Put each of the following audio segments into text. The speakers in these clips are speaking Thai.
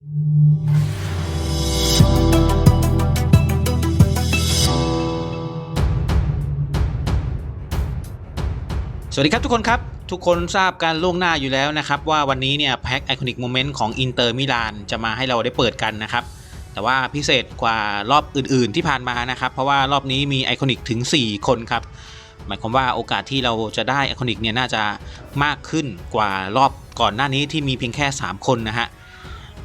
สวัสดีครับทุกคนครับ ทุกคนทราบการล่วงหน้าอยู่แล้วนะครับ ว่าวันนี้เนี่ยแพ็คไอคอนิกโมเมนต์ของอินเตอร์มิลานจะมาให้เราได้เปิดกันนะครับ แต่ว่าพิเศษกว่ารอบอื่นๆที่ผ่านมานะครับ เพราะว่ารอบนี้มีไอคอนิกถึง 4 คนครับ หมายความว่าโอกาสที่เราจะได้ไอคอนิกเนี่ยน่าจะมากขึ้นกว่ารอบก่อนหน้านี้ที่มีเพียงแค่ 3 คนนะฮะ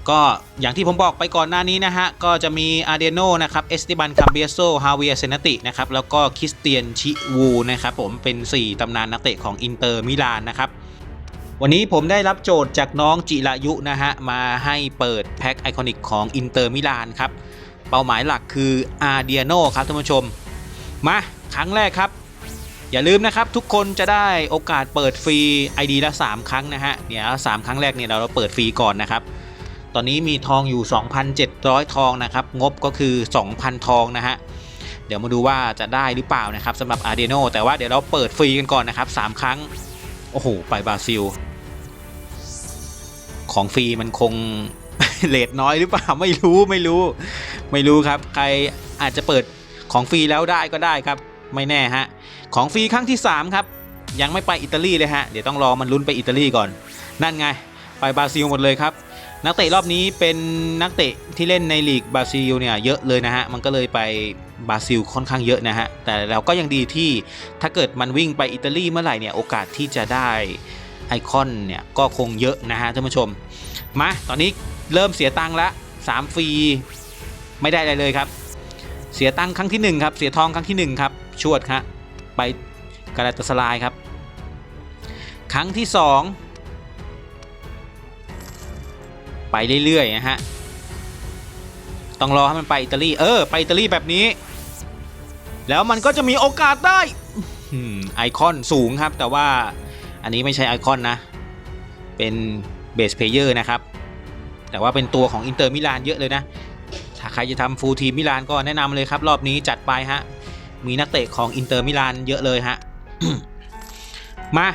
ก็อย่างที่ผมบอกไปก่อนหน้านี้นะฮะ ก็จะมีอาเดโนนะครับ เอสติบัน คัมเบียโซ ฮาเวียเซนตินะครับ แล้วก็คริสเตียน ชิวูนะครับผม เป็น 4 ตำนานนักเตะของอินเตอร์มิลานนะครับ วันนี้ผมได้รับโจทย์จากน้องจิรายุนะฮะ มาให้เปิดแพ็คไอคอนิกของอินเตอร์มิลานครับ เป้าหมายหลักคืออาเดียโนครับท่านผู้ชม มาครั้งแรกครับอย่าลืมนะครับทุกคนจะได้โอกาสเปิดฟรี ID ละ 3 ครั้งนะฮะเดี๋ยว3ครั้งแรกเนี่ยเราเปิดฟรีก่อนนะครับ ตอนนี้มีทองอยู่ 2,700 ทองนะครับ งบก็คือ 2,000 ทองนะฮะ เดี๋ยวมาดูว่าจะได้หรือเปล่านะครับสำหรับอาร์เดโนแต่ว่าเดี๋ยวเราเปิดฟรีกันก่อนนะครับ 3 ครั้ง โอ้โห ไปบราซิล ของฟรีมันคงเลทน้อยหรือเปล่า ไม่รู้ไม่รู้ ไม่รู้ครับ ใครอาจจะเปิดของฟรีแล้วได้ก็ได้ครับ ไม่แน่ฮะ ของฟรีครั้งที่ 3 ครับ ยังไม่ไปอิตาลีเลยฮะ เดี๋ยวต้องรอมันลุ้นไปอิตาลีก่อน นั่นไง ไปบราซิลหมดเลยครับ นักเตะรอบนี้เป็นนักเตะที่เล่นในลีกบราซิลเนี่ยเยอะเลยนะฮะ มันก็เลยไปบราซิลค่อนข้างเยอะนะฮะ แต่เราก็ยังดีที่ถ้าเกิดมันวิ่งไปอิตาลีเมื่อไหร่เนี่ยโอกาสที่จะได้ไอคอนเนี่ยก็คงเยอะนะฮะท่านผู้ชม มาตอนนี้เริ่มเสียตังค์ละ3ฟรีไม่ได้อะไรเลยครับ เสียตังค์ครั้งที่1ครับเสียทองครั้งที่1ครับชวดครับไปกาลาตสลายครับ ครั้งที่ 2 ไปเรื่อยๆนะฮะ ต้องรอให้มันไปอิตาลี เออ ไปอิตาลีแบบนี้ แล้วมันก็จะมีโอกาสได้ไอคอนสูงครับ แต่ว่าอันนี้ไม่ใช่ไอคอนนะ เป็นเบสเพเยอร์นะครับ แต่ว่าเป็นตัวของอินเตอร์มิลานเยอะเลยนะ ถ้าใครจะทำฟูลทีมมิลานก็แนะนำเลยครับ รอบนี้จัดไปฮะ มีนักเตะของอินเตอร์มิลานเยอะเลยฮะ มา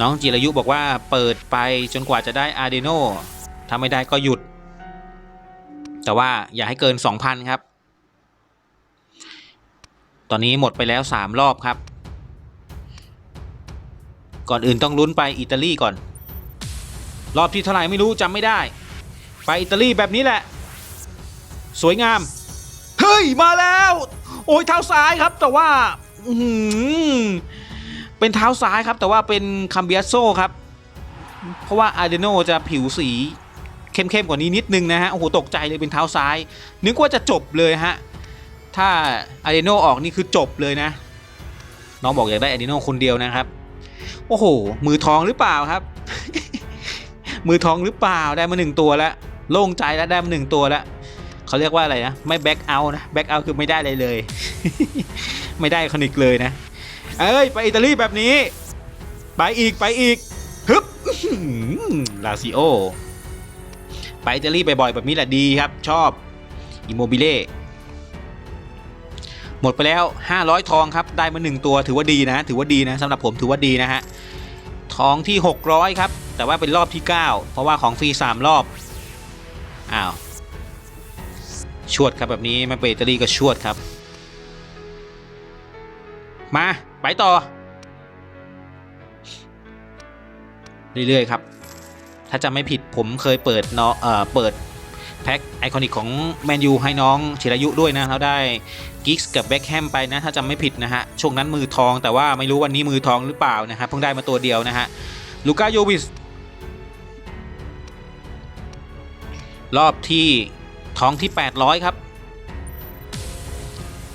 น้องจิรายุบอกว่าเปิดไปจนกว่าจะได้อาร์เดโนถ้าไม่ได้ก็หยุด แต่ว่าอย่าให้เกิน 2,000 ครับ ตอนนี้หมดไปแล้ว 3 รอบครับ ก่อนอื่นต้องลุ้นไปอิตาลีก่อน รอบที่เท่าไหร่ไม่รู้จำไม่ได้ ไปอิตาลีแบบนี้แหละ สวยงาม เฮ้ย มาแล้ว โอ้ยเท้าซ้ายครับแต่ว่า อื้อ เป็นเท้าซ้ายครับ แต่ว่าเป็นคัมเบียโซครับ เพราะว่าอาร์เดโนจะผิวสีเข้มๆกว่านี้นิดนึงนะฮะ โอ้โห ตกใจเลยเป็นเท้าซ้าย นึกว่าจะจบเลยฮะ ถ้าอาร์เดโนออกนี่คือจบเลยนะ น้องบอกอยากได้อาร์เดโนคนเดียวนะครับ โอ้โห มือทองหรือเปล่าครับ มือทองหรือเปล่า ได้มาหนึ่งตัวแล้ว โล่งใจแล้วได้มาหนึ่งตัวแล้วเขาเรียกว่าอะไรนะ ไม่แบ็กเอานะ แบ็กเอาคือไม่ได้เลยเลย ไม่ได้คอนิกเลยนะ เอ้ยไปอิตาลีแบบนี้ ไปอีกไปอีกฮึบลาซิโอไปอิตาลีบ่อยๆแบบนี้แหละดีครับชอบอิโมบิเล่หมดไปแล้ว 500 ทองครับได้มา 1 ตัวถือว่าดีนะถือว่าดีนะสำหรับผมถือว่าดีนะฮะทองที่ 600 ครับ แต่ว่าเป็นรอบที่ 9 เพราะว่าของฟรี 3 รอบอ้าวชวดครับแบบนี้ม่ไปอิตาลีก็ชวดครับ มา ไปต่อ เรื่อย ๆ ครับ ถ้าจำไม่ผิดผมเคยเปิดเนาะเอ่อเปิด แพ็คไอคอนิกของแมนยูให้น้องชิรายุด้วยนะแล้วได้กิกส์กับแบ็คแฮมไปนะ ถ้าจำไม่ผิดนะฮะ ช่วงนั้นมือทองแต่ว่าไม่รู้วันนี้มือทองหรือเปล่านะครับเพิ่งได้มาตัวเดียวนะฮะลูก้าโยวิสรอบที่ทองที่ 800 ครับ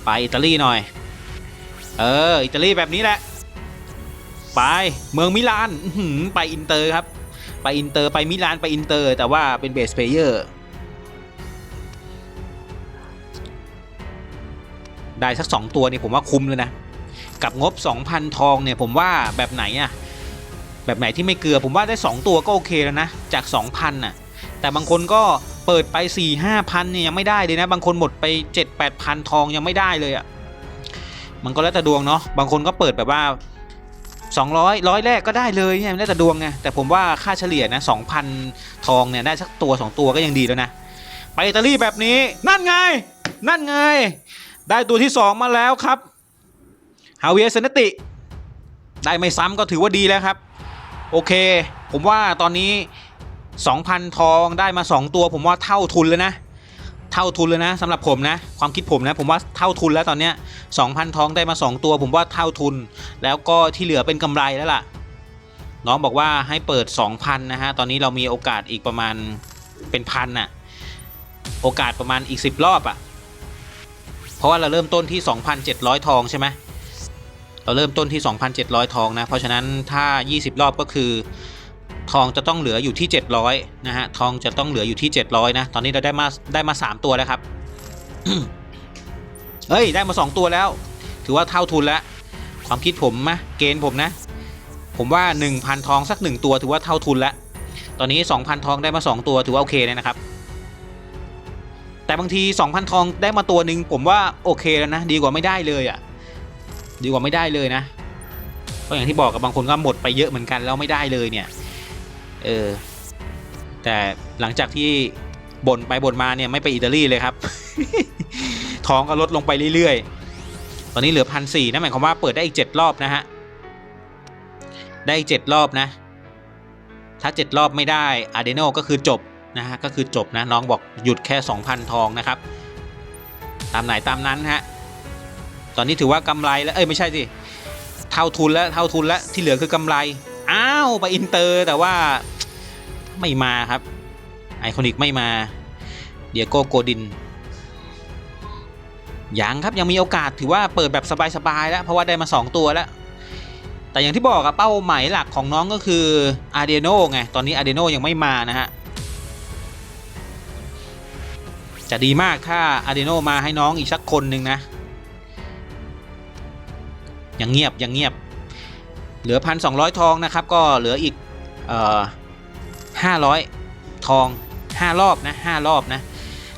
ไปอิตาลีหน่อย เออ อิตาลีแบบนี้แหละ ไปเมืองมิลานไปอินเตอร์ครับ ไปอินเตอร์ไปมิลานไปอินเตอร์ แต่ว่าเป็นเบสเพลเยอร์ได้สัก 2 ตัวนี่ผมว่าคุ้มเลยนะ กับงบ 2,000 ทองเนี่ยผมว่าแบบไหนอะแบบไหนที่ไม่เกลือผมว่าได้ 2 ตัวก็โอเคแล้วนะ จาก 2,000น่ะแต่บางคนก็เปิดไป 4 5พันเนี่ยยังไม่ได้เลยนะ บางคนหมดไป 7 8พันทองยังไม่ได้เลยอะ มันก็แล้วแต่ดวงเนาะบางคนก็เปิดแบบว่า 200ร้อยแรกก็ได้เลยเนี่ยมันแล้วแต่ดวงไงแต่ผมว่าค่าเฉลี่ยนะ2,000 ทองเนี่ยได้สักตัว 2 ตัวก็ยังดีแล้วนะไปอิตาลีแบบนี้นั่นไง นั่นไง ได้ตัวที่ 2 มาแล้วครับฮาเวียเซนติ ได้ไม่ซ้ำก็ถือว่าดีแล้วครับ โอเค ผมว่าตอนนี้ 2,000 ทองได้มา 2 ตัว ผมว่าเท่าทุนเลยนะ เท่าทุนเลยนะสำหรับผมนะ ความคิดผมนะ ผมว่าเท่าทุนแล้วตอนเนี้ย2,000ทองได้มา 2 ตัว ผมว่าเท่าทุน แล้วก็ที่เหลือเป็นกำไรแล้วล่ะ น้องบอกว่าให้เปิด 2,000 นะฮะ ตอนนี้เรามีโอกาสอีกประมาณเป็นพันน่ะ โอกาสประมาณอีก 10 รอบอะ่ะ เพราะว่าเราเริ่มต้นที่ 2,700 ทองใช่ไหมเราเริ่มต้นที่ 2,700 ทองนะ เพราะฉะนั้นถ้า 20 รอบก็คือ ทองจะต้องเหลืออยู่ที่ 700 นะฮะ ทองจะต้องเหลืออยู่ที่ 700 นะ ตอนนี้เราได้มาได้มา 3 ตัวแล้วครับ เฮ้ย ได้มา 2 ตัวแล้ว ถือว่าเท่าทุนแล้ว ความคิดผมนะเกณฑ์ผมนะ ผมว่า 1,000 ทองสัก 1 ตัว ถือว่าเท่าทุนแล้ว ตอนนี้ 2,000 ทองได้มา 2 ตัวถือว่าโอเคเลยนะครับ แต่บางที 2,000 ทองได้มาตัวหนึ่งผมว่าโอเคแล้วนะ ดีกว่าไม่ได้เลยอะ่ะ ดีกว่าไม่ได้เลยนะก็อย่างที่บอกกับบางคนก็หมดไปเยอะเหมือนกันแล้วไม่ได้เลยเนี่ย เออ แต่หลังจากที่บ่นไปบ่นมาเนี่ยไม่ไปอิตาลีเลยครับทองก็ลดลงไปเรื่อยๆ ตอนนี้เหลือพันสี่นั่นหมายความว่าเปิดได้อีกเจ็ดรอบนะฮะ ได้อีกเจ็ดรอบนะ ถ้าเจ็ดรอบไม่ได้อาเดโนก็คือจบนะฮะ ก็คือจบนะน้องบอกหยุดแค่2,000ทองนะครับ ตามไหนตามนั้นฮะ ตอนนี้ถือว่ากำไรแล้ว เอ้ยไม่ใช่สิ เท่าทุนแล้วเท่าทุนแล้วที่เหลือคือกำไร อ้าวไปอินเตอร์แต่ว่า ไม่มาครับ ไอคอนิกไม่มาเดียโก้โกดินยังครับยังมีโอกาสถือว่าเปิดแบบสบายๆแล้ว เพราะว่าได้มา 2 ตัวแล้ว แต่อย่างที่บอกอะเป้าหมายหลักของน้องก็คืออาเดโนไง ตอนนี้อาเดโนยังไม่มานะฮะ จะดีมากถ้าอาเดโนมาให้น้องอีกสักคนหนึ่งนะ ยังเงียบยังเงียบ เหลือพันสองทองนะครับ ก็เหลืออีก เอ่อ ห้าร้อยทองห้ารอบนะห้ารอบนะ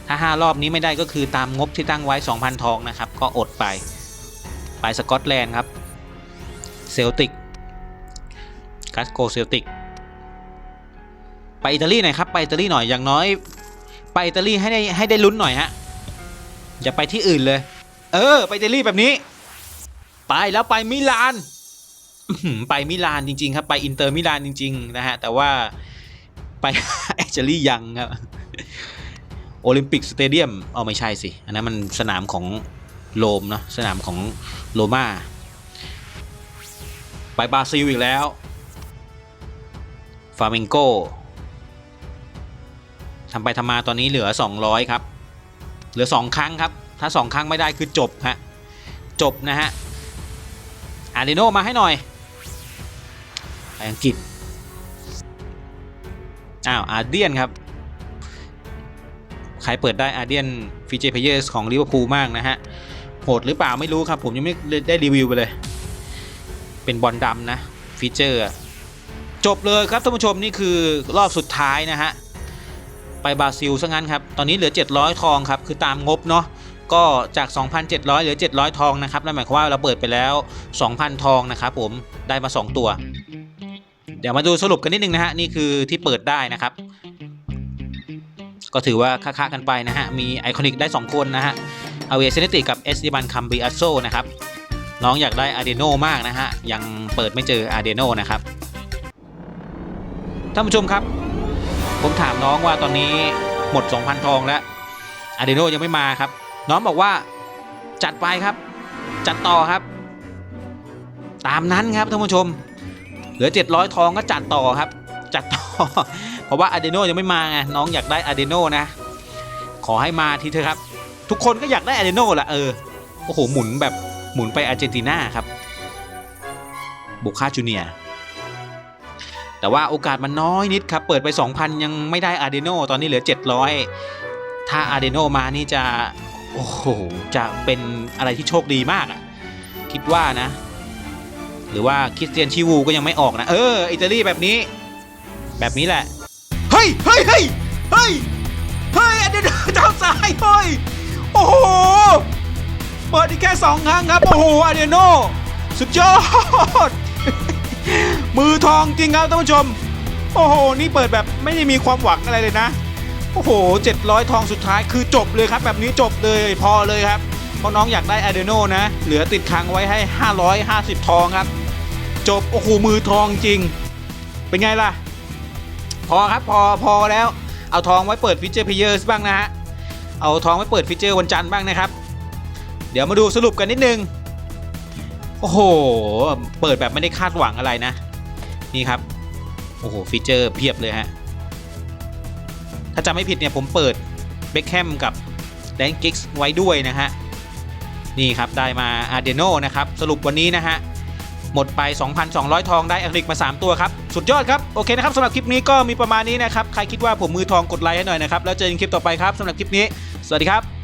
ถ้าห้ารอบนี้ไม่ได้ก็คือตามงบที่ตั้งไว้ 2,000 ทองนะครับ ก็อดไป ไปสกอตแลนด์ครับ เซลติกกัสโกเซลติก ไปอิตาลีหน่อยครับ ไปอิตาลีหน่อย อย่างน้อย ไปอิตาลีให้ได้ให้ได้ลุ้นหน่อยฮะ อย่าไปที่อื่นเลย เออ ไปอิตาลีแบบนี้ ไปแล้วไปมิลานไปมิลานจริง ๆ ครับ ไปอินเตอร์มิลานจริง ๆ นะฮะ แต่ว่า ไปแอคเจลี่ยังครับโอลิมปิกสเตเดียมเอาไม่ใช่สิ อันนั้นมันสนามของโรมเนาะสนามของโรมาไปบราซิลอีกแล้ว ฟาเมงโกทำไปทำมาตอนนี้เหลือ 200 ครับ เหลือ 2 ครั้งครับ ถ้า 2 ครั้งไม่ได้คือจบฮะ จบนะฮะอาร์เดโนมาให้หน่อยไปอังกฤษ อ้าวอาร์เดียนครับ ใครเปิดได้อาร์เดียนฟีเจเพเยอร์ของลิเวอร์พูลมากนะฮะ โหดหรือเปล่าไม่รู้ครับ ผมยังไม่ได้รีวิวไปเลย เป็นบอลดำนะฟีเจอร์จบเลยครับท่านผู้ชมนี่คือรอบสุดท้ายนะฮะ ไปบราซิลซะงั้นครับ ตอนนี้เหลือ 700 ทองครับ คือตามงบเนาะก็จาก 2,700 เหลือ 700 ทองนะครับนั่นหมายความว่าเราเปิดไปแล้ว 2,000 ทองนะครับผมได้มา 2 ตัว เดี๋ยวมาดูสรุปกันนิดนึงนะฮะ นี่คือที่เปิดได้นะครับ ก็ถือว่าค่าๆกันไปนะฮะ มีไอคอนิกได้ 2 คนนะฮะอาเวเซเนติกับเอสดิบันคัมบิอัสโซนะครับ น้องอยากได้อาเดโนมากนะฮะ ยังเปิดไม่เจออาเดโนนะครับท่านผู้ชมครับ ผมถามน้องว่าตอนนี้หมด 2,000 ทองแล้วอาเดโนยังไม่มาครับ น้องบอกว่าจัดไปครับ จัดต่อครับ ตามนั้นครับท่านผู้ชม เหลือ 700 ทองก็จัดต่อครับ จัดต่อ เพราะว่าอาเดโนยังไม่มาไงน้องอยากได้อาเดโนนะ ขอให้มาทีเถอะครับ ทุกคนก็อยากได้อาเดโนแหละเออโอ้โหหมุนแบบหมุนไปอาร์เจนตินาครับบุคาจูเนียแต่ว่าโอกาสมันน้อยนิดครับ เปิดไป 2,000 ยังไม่ได้อาเดโนตอนนี้เหลือ 700 ถ้าอาเดโนมานี่จะ โอ้โห จะเป็นอะไรที่โชคดีมากอะคิดว่านะ หรือว่าคริสเตียนชิวูก็ยังไม่ออกนะ เออ อิตาลีแบบนี้ แบบนี้แหละ เฮ้ยเฮ้ยเฮ้ยเฮ้ยเฮ้ยอาเดโนเท้าซ้ายเฮ้ยโอ้โหเปิดอีกแค่สองครั้งครับ โอ้โหอาเดโนสุดยอด มือทองจริงครับท่านผู้ชม โอ้โห นี่เปิดแบบไม่ได้มีความหวังอะไรเลยนะ โอ้โห 700 ทองสุดท้ายคือจบเลยครับ แบบนี้จบเลยพอเลยครับ เพราะน้องอยากได้อะเดโนนะ เหลือติดค้างไว้ให้ 550 ทองครับ จบ โอ้โห มือทองจริง เป็นไงล่ะ พอครับพอพอแล้ว เอาทองไว้เปิดฟิเจอร์เพเยอร์บ้างนะฮะ เอาทองไว้เปิดฟิเจอร์วันจันทร์บ้างนะครับ เดี๋ยวมาดูสรุปกันนิดนึง โอ้โห เปิดแบบไม่ได้คาดหวังอะไรนะ นี่ครับ โอ้โห ฟีเจอร์เพียบเลยฮะ ถ้าจำไม่ผิดเนี่ยผมเปิดเบคแฮมกับแดงกิกส์ไว้ด้วยนะฮะ นี่ครับได้มาอาเดโนนะครับ สรุปวันนี้นะฮะ หมดไป 2,200 ทองได้อังกฤษมา 3 ตัวครับ สุดยอดครับ โอเคนะครับสำหรับคลิปนี้ก็มีประมาณนี้นะครับ ใครคิดว่าผมมือทองกดไลค์ให้หน่อยนะครับ แล้วเจอกันคลิปต่อไปครับสำหรับคลิปนี้ สวัสดีครับ